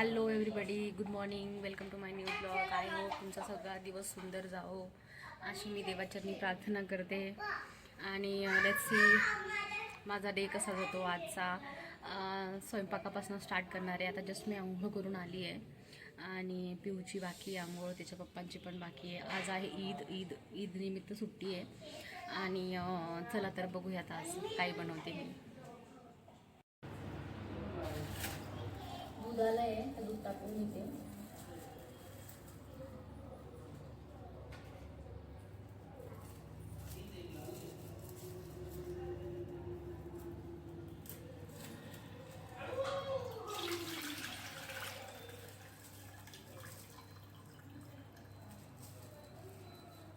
Hello everybody good morning welcome to my new blog I hope तुमचा सगळा दिवस सुंदर जाओ अशी मी देवाचरणी प्रार्थना करते. आणि uh, लेट्स सी माझा डे कसा जातो आजचा? Uh, स्वयंपाकापासून स्टार्ट करणार आहे. आता जस्ट मी आंघोळ करून आली आहे. आणि पिऊची बाकी आहे आंघोळ. त्याच्या पप्पांची पण बाकी आहे. आज आहे ईद. ईद ईद निमित्त सुट्टी आहे. आणि uh, चला तर बघूयात आज काय बनवते मी दूध आलं आहे तर दूध टाकून घेते.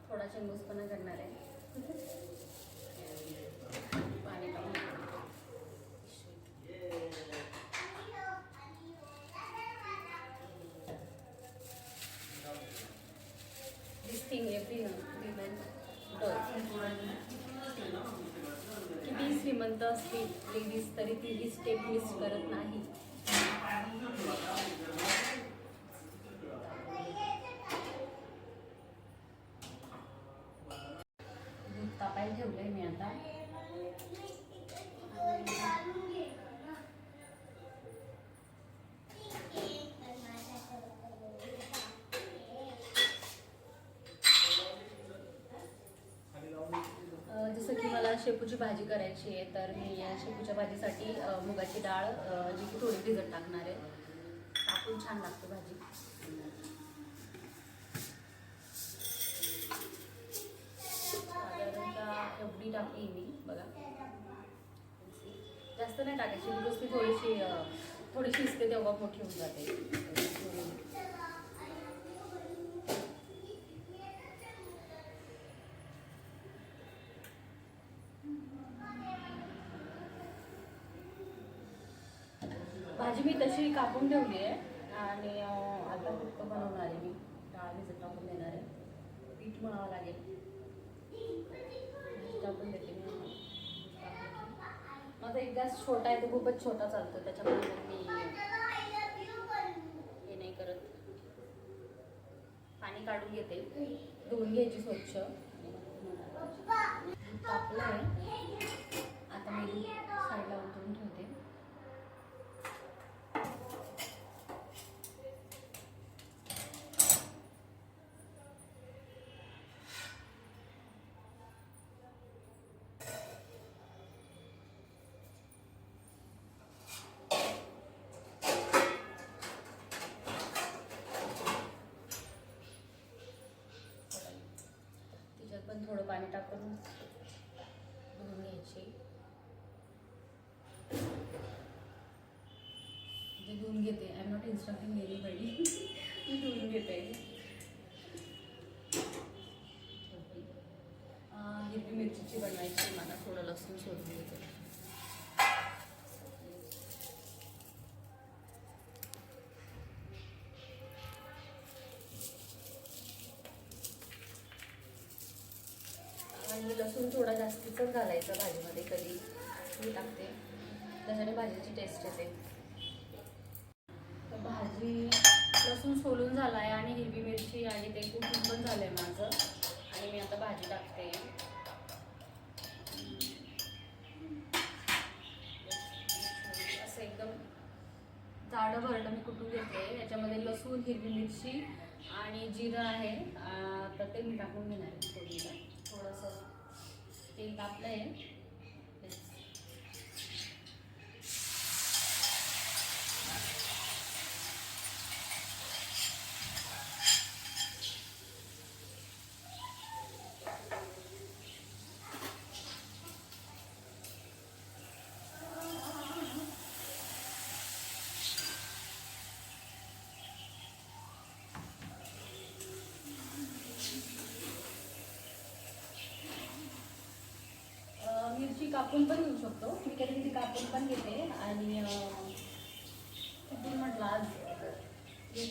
थोडा चेंबूस पण करणार आहे. असतील. लेडीज तरी ती ही स्टेप मिस करत नाही दूध तापायला ठेवलंय मी आता अ, जसं की मला शेपूची भाजी करायची आहे तर मी या शेपूच्या भाजीसाठी मुगाची डाळ जी की थोडी भिजत टाकणार आहे. टाकून छान लागते भाजी. साधारणतः एवढी टाकली मी बघा. जास्त नाही टाकायची बिकॉज ती थोडीशी थोडी शिजते तेव्हा मोठी होऊन जाते भाजी मी कापून ठेवली आहे. आणि आता फक्त बनवणार आहे मी. डाळ भिजत टाकून देणार आहे. पीठ मळावं लागेल. टाकून देते मी. माझा एक गॅस छोटा आहे तो खूपच छोटा चालतो. त्याच्यामुळे मी हे नाही करत. पाणी काढून घेते. धुवून घ्यायची स्वच्छ. कापलं आहे आता मी पण थोडं पाणी टाकून धुवून घ्यायची. म्हणजे धुवून घेते. I am not instanting anybody मी धुवून घेते अं, हिरवी मिरचीची बनवायची मला थोडं लसूण सोडून घ्यायचं मी लसूण थोडा जास्तीचाच घालायचा भाजीमध्ये कधी. मी टाकते. त्याच्याने भाजीची टेस्ट येते. तर भाजी लसूण सोलून झाला आहे आणि हिरवी मिरची आणि ते कुठून पण झालं आहे माझं. आणि मी आता भाजी टाकते. असं एकदम जाडं भरडं मी कुठून घेते. याच्यामध्ये लसूण हिरवी मिरची आणि जिरं आहे. तर ते मी टाकून घेणार आहे थोडंसं. तेल तापलं आहे अं, मिरची कापून पण घेऊ शकतो. मी कधी कधी कापून पण घेते आणि कुठून म्हटलं आज?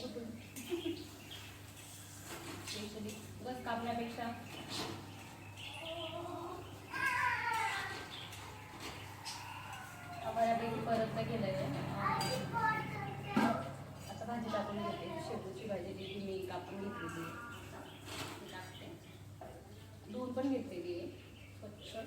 कुठून? बस कापण्यापेक्षा. हा बऱ्यापैकी परत केलेलं आहे आता कापून घेते. शेपूची भाजी जी ती मी कापून घेतलेली ती टाकते दूध पण घेतलेली आहे स्वच्छ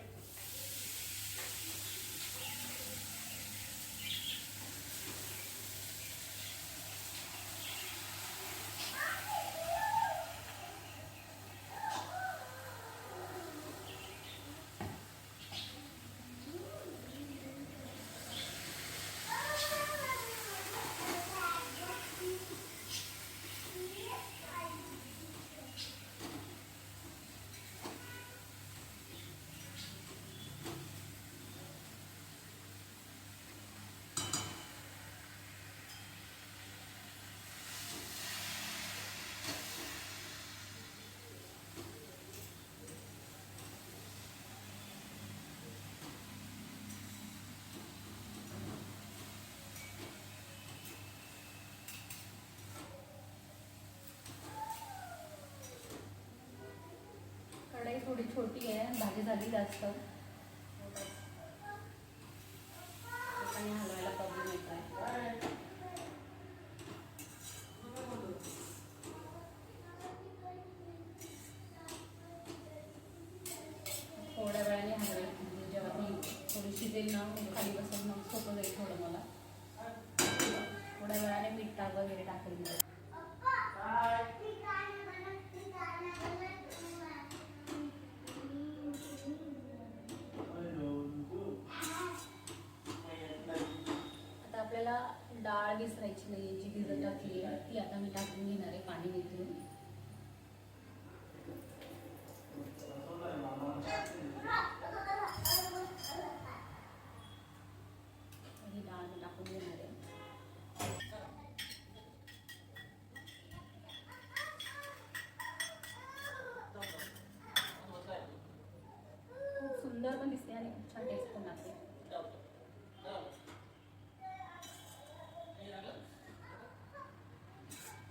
कढई थोडी छोटी आहे भाजी झाली जास्त आणि हलवायला प्रॉब्लेम येत आहे थोड्या वेळाने हलवेल म्हणजे जेव्हा ती थोडी शिजेल ना मग खाली बसून मग सोपं जाईल थोडं मला थोड्या वेळाने मीठ टाक वगैरे टाकेल मी आता आपल्याला डाळ विसरायची नाही जी भिजत टाकली ती आता मी टाकून घेणार आहे पाणी निघून ही डाळ मी टाकून घेणार आहे खूप सुंदर पण दिसते आणि खूप छान टेस्ट पण लागते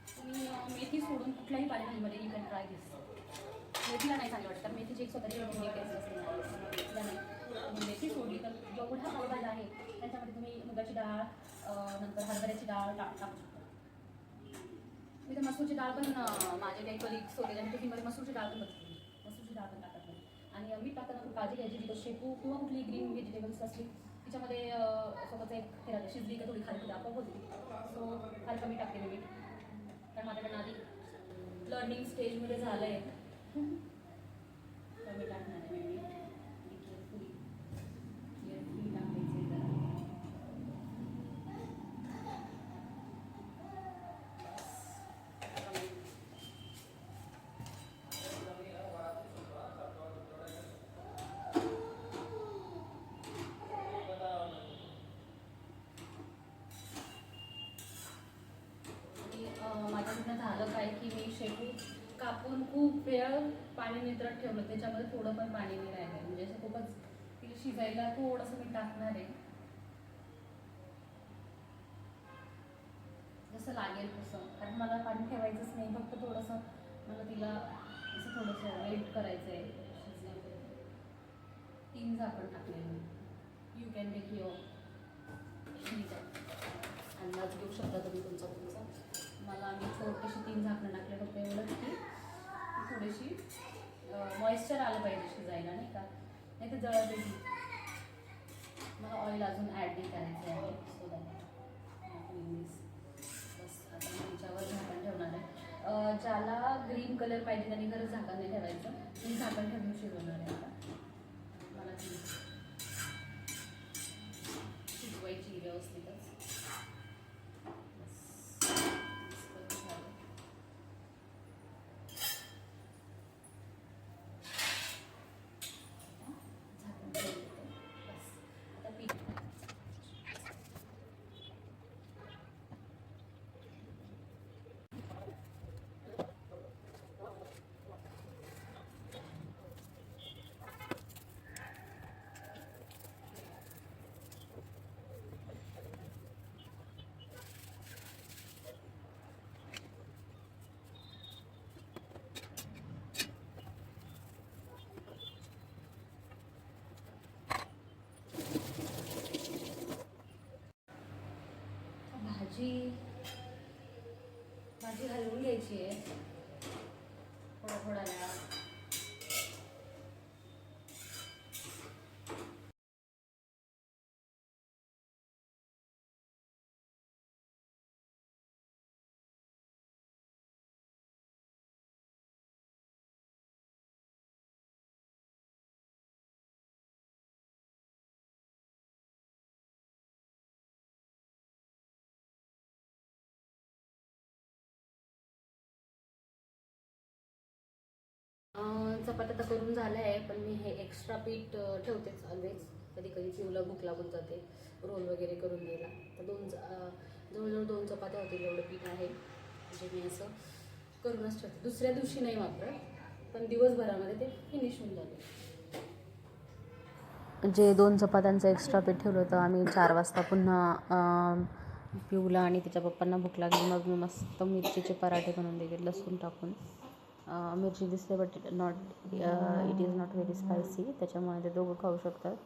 तुम्ही अं, मेथी सोडून कुठल्याही मेथीला नाही चांगलं वाटतं. मेथीची एक स्वतःची युनिक टेस्ट असते नाही. म्हणजे मेथी सोडली तर जेवढा पालेभाज्या आहे त्याच्यामध्ये तुम्ही मुगाची डाळ नंतर हरभऱ्याची डाळ टाक टाकू शकता. मी तर मसूरची डाळ पण माझे काही कलिग्स होते त्यांच्या टिफिनमध्ये मसूरची डाळ पण बघते मसूरची डाळ पण टाकत नाही. आणि मी मीठ टाकताना खूप काळजी घ्यायची तिथं शेपू किंवा कुठली ग्रीन व्हेजिटेबल्स असली तिच्यामध्ये सोबत एक हे राहते शिजली का थोडी खाली आपोआप होती. सो हलका कमी टाकते मी मीठ. कारण माझ्याकडनं आधी लर्निंग स्टेजमध्ये झालं आहे कमी टाकणार आहे मी मीठ केअरफुली केअरफुली टाकायचं आहे जरा कमी. आणि अं, माझ्याकडनं झालं काय की मी शेपू कापून खूप वेळ पाणी नित्रत ठेवलं त्याच्यामध्ये थोडं पण पाणी नाही राहिलं म्हणजे असं खूपच तिला शिजायला थोडंसं मी टाकणार आहे. जसं लागेल तसं. कारण मला पाणी ठेवायचंच नाही फक्त थोडंसं मला तिला असं थोडंसं वेट करायचं आहे शिजण्यापर्यंत तीन झाकण टाकलेलं. यू कॅन टेक युअर ठीक अंदाज घेऊ शकता तुम्ही तुमचा तुमचा मला आम्ही छोटीशी तीन झाकणं टाकले फक्त एवढंच की थोडीशी मॉइश्चर आलं पाहिजे शिजायला नाही का? नाही तर जळत येईल मला ऑइल अजून ॲड नाही करायचं आहे सो दॅट बस आता तुमच्यावर झाकण ठेवणार आहे. ज्याला ग्रीन कलर पाहिजे त्याने खरंच झाकण नाही ठेवायचं. मी झाकण ठेवून शिजवणार आहे आता. मला शिजवायची व्यवस्थित. G. चपात्या तर करून झाल्या आहे पण मी हे एक्स्ट्रा पीठ ठेवतेच ऑलवेज कधी कधी पिवला भूक लागून जाते रोल वगैरे करून द्यायला तर दोन जवळजवळ दोन चपात्या होतील एवढं पीठ आहे. म्हणजे मी असं करूनच ठेवते. दुसऱ्या दिवशी नाही वापरत पण दिवसभरामध्ये ते फिनिश होऊन जाते. जे दोन चपात्यांचं एक्स्ट्रा पीठ ठेवलं होतं आम्ही चार वाजता पुन्हा पिवला पिऊला आणि तिच्या पप्पांना भूक लागली. मग मी मस्त मिरचीचे पराठे बनवून दिले लसूण टाकून. मिरची दिसते but it not it is not very spicy त्याच्यामुळे ते दोघं खाऊ शकतात.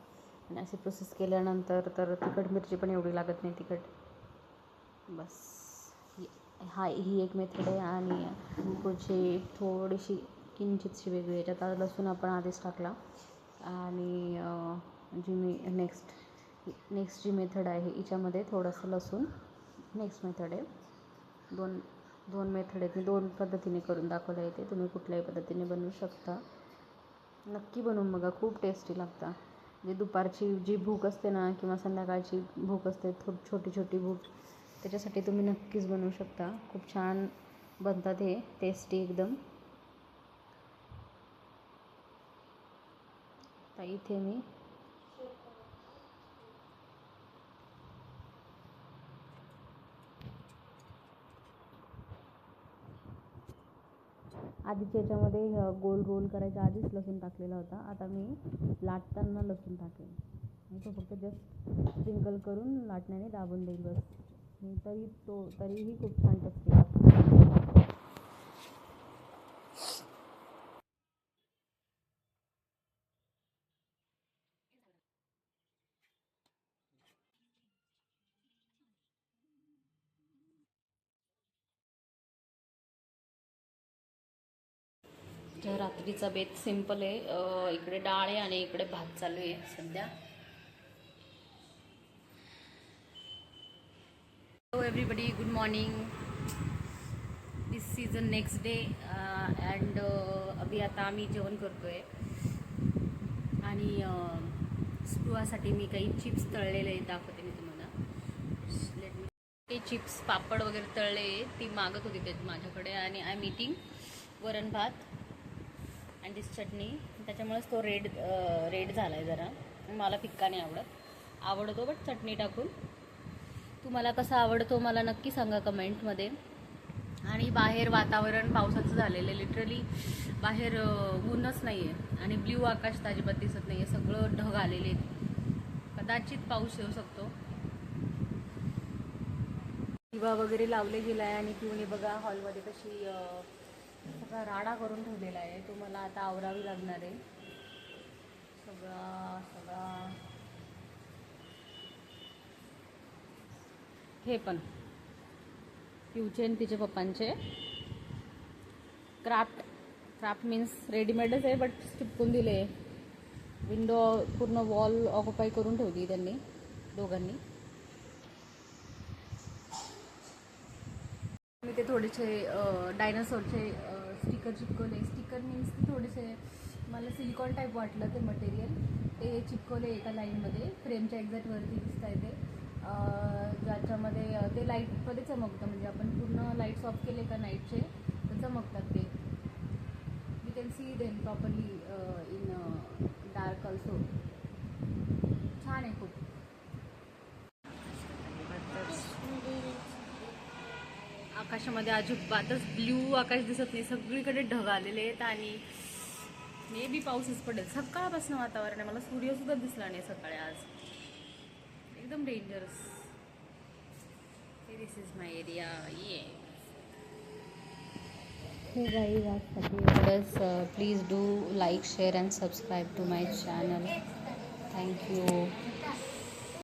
आणि अशी प्रोसेस केल्यानंतर तर तिखट मिरची पण एवढी लागत नाही तिखट. बस. हा ही एक मेथड आहे आणि पुढची थोडीशी किंचितशी वेगळी याच्यात आता लसूण आपण आधीच टाकला. आणि जी मी नेक्स्ट नेक्स्ट जी मेथड आहे हिच्यामध्ये थोडंसं लसूण. नेक्स्ट मेथड आहे. दोन दोन मेथड आहेत. मी दोन पद्धतीने करून दाखवलं आहे ते तुम्ही कुठल्याही पद्धतीने बनवू शकता. नक्की बनवून बघा. खूप टेस्टी लागतं. जे दुपारची जी भूक असते ना किंवा संध्याकाळची भूक असते थो छोटी छोटी भूक त्याच्यासाठी तुम्ही नक्कीच बनवू शकता. खूप छान बनतात हे. टेस्टी एकदम. तर इथे मी आधीच्या याच्यामध्ये गोल गोल रोल करायच्या आधीच लसूण टाकलेला होता. आता मी लाटताना लसूण टाकेन. आणि तो फक्त जस्ट स्प्रिंकल करून लाटण्याने दाबून देईल बस. तरी तो तरीही खूप छान टेस्टी लागतो बेत सिंपल आहे. इकडे डाळ आहे आणि इकडे भात चालू आहे सध्या. Hello everybody good morning this is a next day and अभि आता आम्ही जेवण करतोय. आणि स्पृहासाठी मी काही चिप्स तळलेले आहेत दाखवते मी तुम्हाला. ते चिप्स पापड वगैरे तळले ती मागत होती ते माझ्याकडे. आणि आय एम इटिंग वरण भात. आणि चटणी. त्याच्यामुळेच तो रेड रेड झाला आहे जरा. मला फिक्का नाही आवडत. आवडतो बट चटणी टाकून. तुम्हाला कसा आवडतो मला नक्की सांगा कमेंटमध्ये. आणि बाहेर वातावरण पावसाचं झालेलं आहे. लिटरली बाहेर ऊनच नाही आहे आणि ब्ल्यू आकाश तर अजिबात दिसत नाही आहे सगळं ढग आलेले आहेत. कदाचित पाऊस येऊ शकतो. दिवा वगैरे लावले गेला आहे आणि पिऊने बघा हॉलमध्ये कशी सगळा राडा करून ठेवलेला आहे. तो मला आता आवरावी लागणार आहे. सगळा सगळा. हे पण. पिऊचे आणि तिच्या पप्पांचे. क्राफ्ट क्राफ्ट मीन्स रेडीमेडच आहे बट चिपकून दिले. विंडो पूर्ण वॉल ऑक्युपाय करून ठेवली त्यांनी दोघांनी. इथे ते थोडेसे डायनासोरचे स्टिकर चिपकवले. स्टिकर मीन्स ते थोडेसे मला सिलिकॉन टाईप वाटलं ते मटेरियल ते चिपकवले एका लाईनमध्ये फ्रेमच्या एक्झॅक्टवरती दिसत आहे ते. ज्याच्यामध्ये ते लाईटमध्ये चमकतं. म्हणजे आपण पूर्ण लाईट्स ऑफ केले का नाईटचे तर चमकतात ते. You can see them properly in dark also छान आहे खूप. आकाशामध्ये अजिबातच ब्ल्यू आकाश दिसत नाही. सगळीकडे ढग आलेले आहेत आणि मे बी पाऊसच पडेल. सकाळपासून वातावरण आहे. मला सूर्यसुद्धा दिसला नाही सकाळी आज. एकदम dangerous this is my area ये please do like share and subscribe to my channel thank you